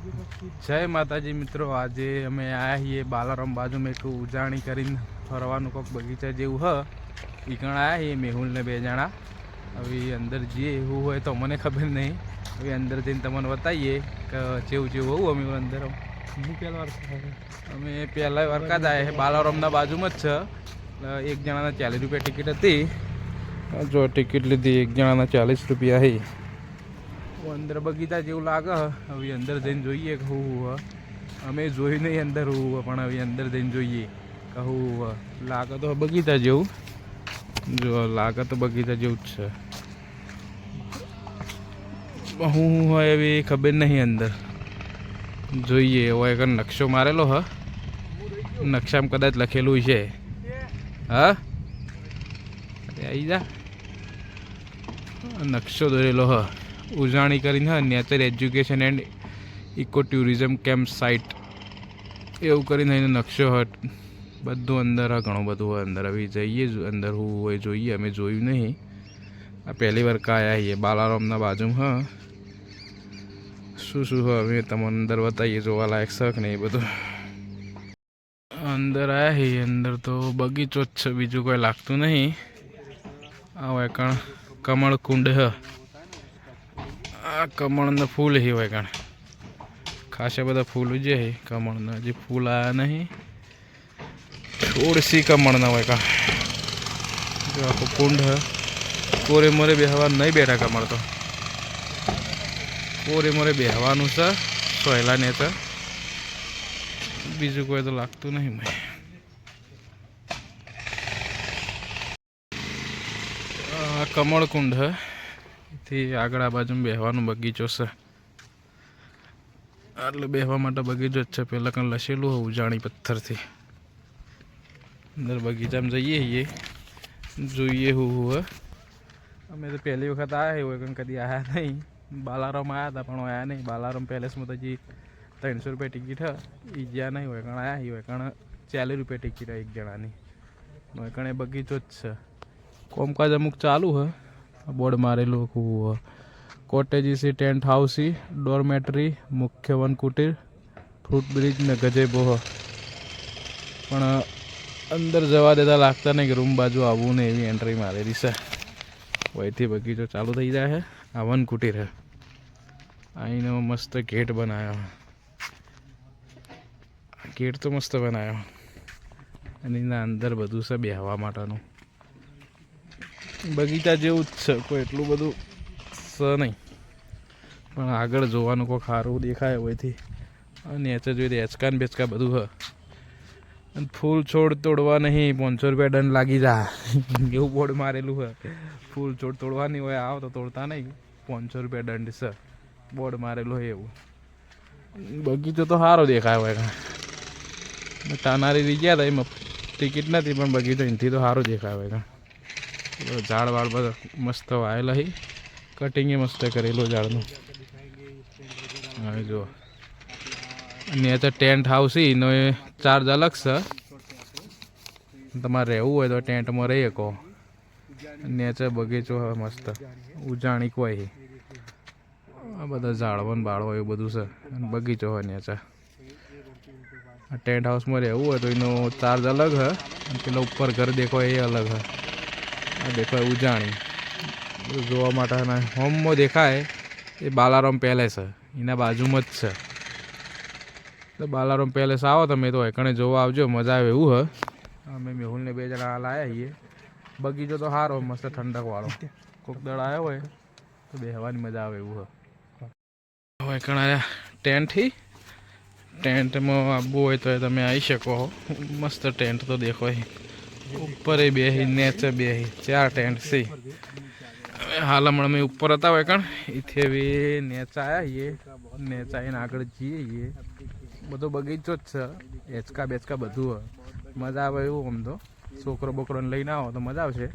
જય માતાજી મિત્રો આજે અમે આવ્યા છીએ બાલારામ બાજુમાં એક ઉજાણી કરીને ફરવાનું કોઈક બગીચા જેવું હ. એ ગણ આવ્યા છીએ મેહુલ ને બે જણા. હવે અંદર જઈએ એવું હોય તો મને ખબર નહીં. હવે અંદર જઈને તમને બતાવીએ કે જેવું જેવું હોવું અમે અંદર. હું પહેલા વાર અમે પહેલા વાર જ આવ્યા છે બાલારામના બાજુમાં જ છે. એક જણાના ચાલીસ રૂપિયા ટિકિટ હતી. જો ટિકિટ લીધી એક જણાના ચાલીસ રૂપિયા હી. અંદર બગીચા જેવું લાગે. હવે અંદર જઈને જોઈએ કે હું. અમે જોયું નહીં અંદર હું પણ હવે અંદર જઈને જોઈએ કે હું લાગે તો બગીચા જેવું. જો, લાગે તો બગીચા જેવું જ છે. હું હોય એવી ખબર નહીં અંદર. જોઈએ એવો એક નકશો મારેલો, હ. નકશામાં કદાચ લખેલું છે. હા? આવી જા. નકશો દોરેલો, હ. ઉજાણી કરીને હ nature education and eco tourism camp site એવું કરીને એનો નકશો હટ. બધું અંદર હ, ઘણું બધું અંદર. હવે જઈએ જ, અંદર હું હોય જોઈએ, અમે જોયું નહીં. આ પહેલી વાર કાયા છીએ. બાલારામના બાજુમાં, હ. શું શું હોય અમે તમને અંદર બતાવીએ, જોવાલાયક શક ને એ બધું. અંદર આવ્યા છીએ, અંદર તો બગીચો જ છે, બીજું કોઈ લાગતું નહીં. આ હોય કણ કમળ કુંડ હ. આ કમળના ફૂલ હી હોય કાણ ખાસા બધા ફૂલ જે હે. કમળના હજી ફૂલ આયા નહીં. છોડસી કમળના હોય કણ જો આખો કુંડ કોરે મોરે બેહવા નહીં બેઠા કમળ તો. કોરે મોરે બેહવાનું છે. સોયલા ને તો. બીજું કોઈ તો લાગતું નહીં મેં આ કમળ કુંડ હ થી આગળ આ બાજુ બેહવાનો બગીચો છે. એટલે બેહવા માટે બગીચો જ છે. પહેલાં કંઈ લસેલું હોય ઉજાણી પથ્થરથી. અંદર બગીચામાં જઈએ છીએ. જોઈએ હું હું અમે તો પહેલી વખત આવ્યા હોય કંઈ કદી આવ્યા નહીં. બાલારામ આવ્યા હતા, પણ આવ્યા નહીં. બાલારામ પેલેસમાં તો હજી ત્રણસો રૂપિયા ટિકિટ એ જ્યાં નહીં હોય કણ આવ્યા હોય કણ ચાલીસ રૂપિયા ટિકિટ એક જણાની. હોય કણ એ બગીચો જ છે. કોમકાજ અમુક ચાલુ હ. બોર્ડ મારેલું કોટેજીસી ટેન્ટ હાઉસી, ડોરમેટરી, મુખ્ય વન કુટીર ફ્રૂટ બ્રિજ ને ગજેબો હ પણ અંદર જવા દેતા લાગતા નહીં કે રૂમ બાજુ આવવું ને એવી એન્ટ્રી મારેલી છે. વહીથી બગીચો ચાલુ થઈ જાય છે આ વન કુટીર હે અહીંનો મસ્ત ગેટ બનાવ્યો ગેટ તો મસ્ત બનાવ્યો અને એના અંદર બધું છે બેહવા માટેનું. બગીચા જેવું જ છે, કોઈ એટલું બધું છે નહીં. પણ આગળ જોવાનું કોઈ સારું દેખાય હોયથી. અને એચે જોઈએ એચકાન બેચકા બધું હ. અને ફૂલ છોડ તોડવા નહીં, પાંચસો રૂપિયા દંડ લાગી જા એવું બોર્ડ મારેલું હોય ફૂલ છોડ તોડવાની હોય, આવો તો તોડતા નહીં. પાંચસો રૂપિયા દંડ છે બોર્ડ મારેલું હોય એવું. બગીચો તો સારો દેખાય હોય તાનારી રહી ગયા હતા એમાં. ટિકિટ નથી, પણ બગીચો એનાથી તો સારો દેખાય હોય ઝાડ વાળ બધા મસ્ત વાયેલા હી. કટિંગે મસ્ત કરેલું ઝાડનું. હવે જુઓ. અને તો ટેન્ટ હાઉસ એનો એ ચાર્જ અલગ છે. તમારે રહેવું હોય તો ટેન્ટમાં રહી શકો. નેચર બગીચો હવે મસ્ત. ઉજાણી કોઈ આ બધા ઝાડવાનું ને બાળવા એવું બધું છે. અને બગીચો હોય નેચર આ ટેન્ટ હાઉસમાં રહેવું હોય તો એનો ચાર્જ અલગ હે અને પેલા ઉપર ઘર દેખો એ અલગ હે આ દેખો એ ઉજાણી જોવા માટેના હોમમાં દેખાય, એ બાલારામ પેલેસ એના બાજુમાં જ છે. તો બાલારામ પેલેસ આવો તમે તો એકણે જોવા આવજો, મજા આવે એવું હ. અમે મેહુલને બે જણા આવ્યા છીએ. બગીચો તો સારો મસ્ત ઠંડક વાળો. કોક દળ આવ્યો હોય તો બેહવાની મજા આવે એવું હ. હવે કણા ટેન્ટથી. ટેન્ટમાં આવવું હોય તો તમે આવી શકો. મસ્ત ટેન્ટ તો દેખો. ઉપર બેહી, નેચે બેહી, ચાર ટેન્ટ છે હાલ હમણાં અમે ઉપર હતા હોય કણ એથી બી નેચા આવ્યા એ નેચા આવીને આગળ જઈએ એ બધો બગીચો જ છે, એચકા બેચકા બધું મજા આવે એવું આમ તો. છોકરો બોકરોને લઈને આવો તો મજા આવશે.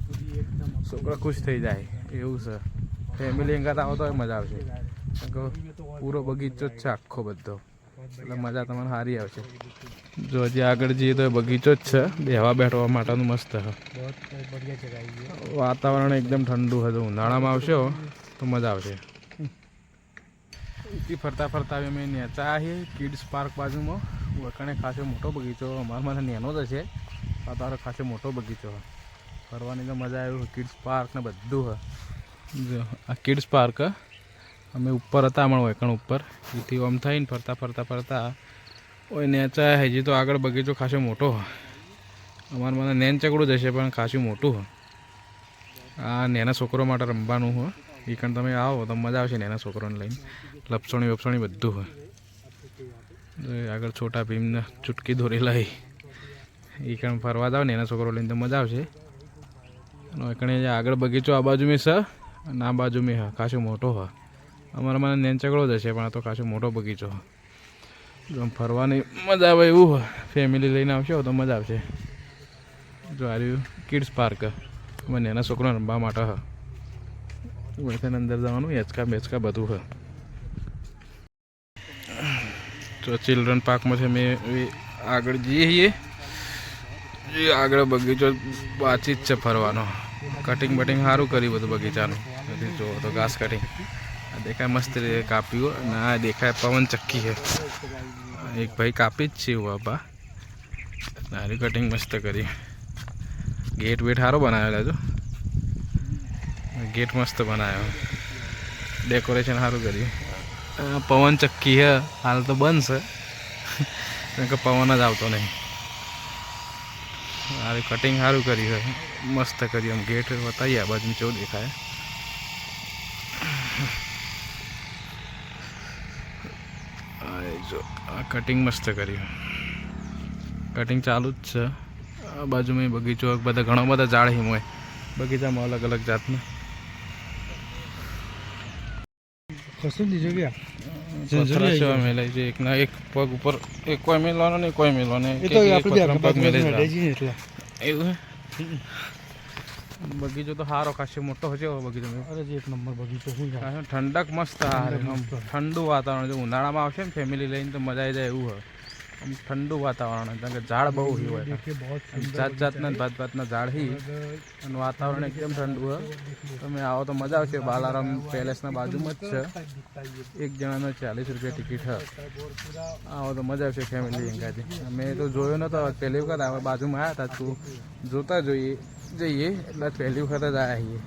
છોકરો ખુશ થઈ જાય, એવું છે. ફેમિલી એંગાત આવો તો મજા આવશે. પૂરો બગીચો જ છે આખો બધો. એટલે મજા તમને સારી આવશે. જો હજી આગળ જઈએ તો બગીચો જ છે. બેહવા બેઠવા માટેનું મસ્ત છે. વાતાવરણ એકદમ ઠંડુ હતું ઉનાળામાં આવશો તો મજા આવશે. એ ફરતા ફરતા અમે નેચા આવીએ કિડ્સ પાર્ક બાજુમાં. વખણે ખાસો મોટો બગીચો. અમારા મને નેનો જ છે વાતાવરણ તારો ખાસો મોટો બગીચો ફરવાની તો મજા આવ્યું કિડ્સ પાર્ક ને બધું જો આ કિડ્સ પાર્ક અમે ઉપર હતા હમણાં વૈકણ ઉપર. એથી આમ થઈને ફરતા ફરતા ફરતા ઓય નેચા હજી તો આગળ બગીચો ખાસો મોટો છે અમારે મને નેન ચકડું જશે પણ ખાસું મોટું આ નેના છોકરો માટે રમવાનું હોય એ કણ તમે આવો, તો મજા આવશે નેના છોકરોને લઈને. લપસણી વપસણી બધું હોય આગળ છોટા ભીમને ચૂટકી દોરી લઈ એ કણ ફરવા જાવ નેના છોકરો લઈને તો મજા આવશે. એકણે આગળ બગીચો આ બાજુ મેં છે અને આ બાજુ મેં હા, ખાસો મોટો હા. અમારા મને નેન ચકડો જશે પણ આ તો ખાસો મોટો બગીચો છે જો ફરવાની મજા આવે એવું હોય. ફેમિલી લઈને આવશો તો મજા આવશે. જો આ કિડ્સ પાર્ક મને એના છોકરો રમવા માટે હ. વૈથાને અંદર જવાનું હેચકા બેચકા બધું હ. તો ચિલ્ડ્રન પાર્કમાં છે મેં આગળ જઈએ એ આગળ બગીચો બાચી જ છે ફરવાનો. કટિંગ બટિંગ સારું કર્યું બધું બગીચાનું. જોવો તો ઘાસ કટિંગ દેખાય મસ્ત રીતે કાપ્યું અને આ દેખાય પવન ચક્કી છે એક ભાઈ કાપી જ છે બાપા નારી કટિંગ મસ્ત કરી ગેટ વેટ સારો બનાવેલા જો ગેટ મસ્ત બનાવ્યો ડેકોરેશન સારું કર્યું પવન ચક્કી છે હાલ તો બંધ છે કે પવન જ આવતો નહીં મારી કટિંગ સારું કર્યું છે મસ્ત કર્યું આમ ગેટ બતાવીએ આ બાજુ કેવું દેખાય આ એ જો. આ કટિંગ મસ્ત કર્યું કટિંગ ચાલુ જ છે. આ બાજુમાં બગીચો બધા ઘણા બધા ઝાડ હિમ હોય. બગીચામાં અલગ અલગ જાતના. એક ના એક પગ ઉપર એક કોઈ મેલવાનો નહીં કોઈ મેલવાનો. એવું? બગીચો તો સારો ખાસો મોટો હશે એવો બગીચો. અરે એક નંબર બગીચો ઠંડક મસ્ત ઠંડુ વાતાવરણ જો ઉનાળામાં આવશે ને ફેમિલી લઈને તો મજા આવી જાય એવું હોય. આમ ઠંડુ વાતાવરણ કારણ કે ઝાડ બહુ હોય. જાત જાતના ભાત ભાતના ઝાડ હી અને વાતાવરણ એકદમ ઠંડુ હોય. તમે આવો તો મજા આવશે. બાલારામ પેલેસના બાજુમાં જ છે. એક જણાનો ચાલીસ રૂપિયા ટિકિટ હ આવો તો મજા આવશે ફેમિલી એંગાથી મેં તો જોયો નતો. પહેલી વખત આવે બાજુમાં આવ્યા હતા તું જોતા જોઈએ. જઈએ, એટલે પહેલી વખત જ આવ્યા છીએ.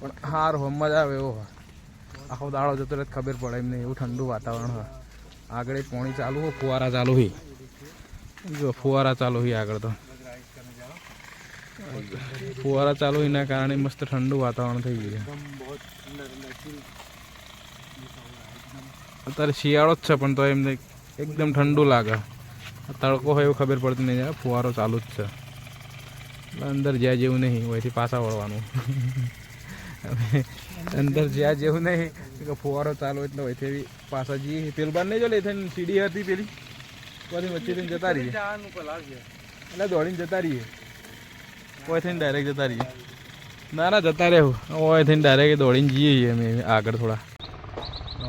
પણ હાર હો, મજા આવે એવો હોય આખો દાડો જતો રહે ખબર પડે એમને એવું ઠંડુ વાતાવરણ હોય. આગળ પોણી ચાલુ હોય ફુવારા ચાલુ હોય જો, ફુવારા ચાલુ હોય આગળ તો. ફુવારા ચાલુ એના કારણે મસ્ત ઠંડુ વાતાવરણ થઈ ગયું છે. અત્યારે શિયાળો જ છે, પણ તો એમને એકદમ ઠંડુ લાગે. તડકો હોય એવું ખબર પડતી નહીં, ફુવારો ચાલુ જ છે. અંદર જ્યાં જેવું નહીં ઓથી પાછા વળવાનું. અંદર જ્યાં જેવું નહીં કે ફુવારો ચાલુ એટલે હોય તેવી પાછા જઈએ. પેલું બાર નહીં જો થઈને, સીડી હતી પેલી. પછી વચ્ચે થઈને જતા રહીએ. એટલે દોડીને જતા રહીએ. કોઈ થઈને ડાયરેક્ટ જતા રહીએ. ના ના, જતા રહેવું. ઓય થઈને ડાયરેક્ટ દોડીને જઈએ અમે આગળ થોડા.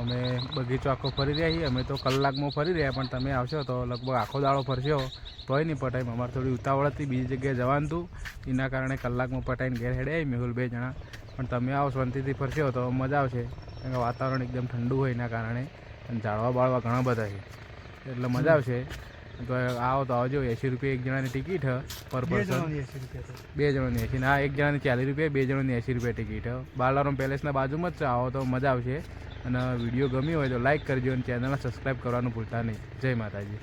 અમે બગીચો આખો ફરી રહ્યા છીએ. અમે તો કલાકમાં ફરી રહ્યા પણ તમે આવશો તો લગભગ આખો દાડો ફરશો. તોય નહીં પટાય. અમારે થોડી ઉતાવળ હતી બીજી જગ્યાએ જવાનું હતું. એના કારણે કલાકમાં પટાઈને ઘેર હેડે આવી મેહુલ બે જણા. પણ તમે આવો શાંતિથી ફરશો તો મજા આવશે. કારણ કે વાતાવરણ એકદમ ઠંડુ હોય એના કારણે. અને ઝાડવા બાળવા ઘણા બધા છે. એટલે મજા આવશે. તો આવો તો આવજો એંસી રૂપિયા એક જણાની ટિકિટ પર પર્સન. બે જણાની એંસી ના એક જણાની ચાલીસ રૂપિયા બે જણાની એંસી રૂપિયા ટિકિટ બાલારામ પેલેસના બાજુમાં જ છે આવો તો મજા આવશે. અને વીડિયો ગમ્યો હોય તો લાઇક કરજો અને ચેનલને સબસ્ક્રાઈબ કરવાનું ભૂલતા નહીં. જય માતાજી.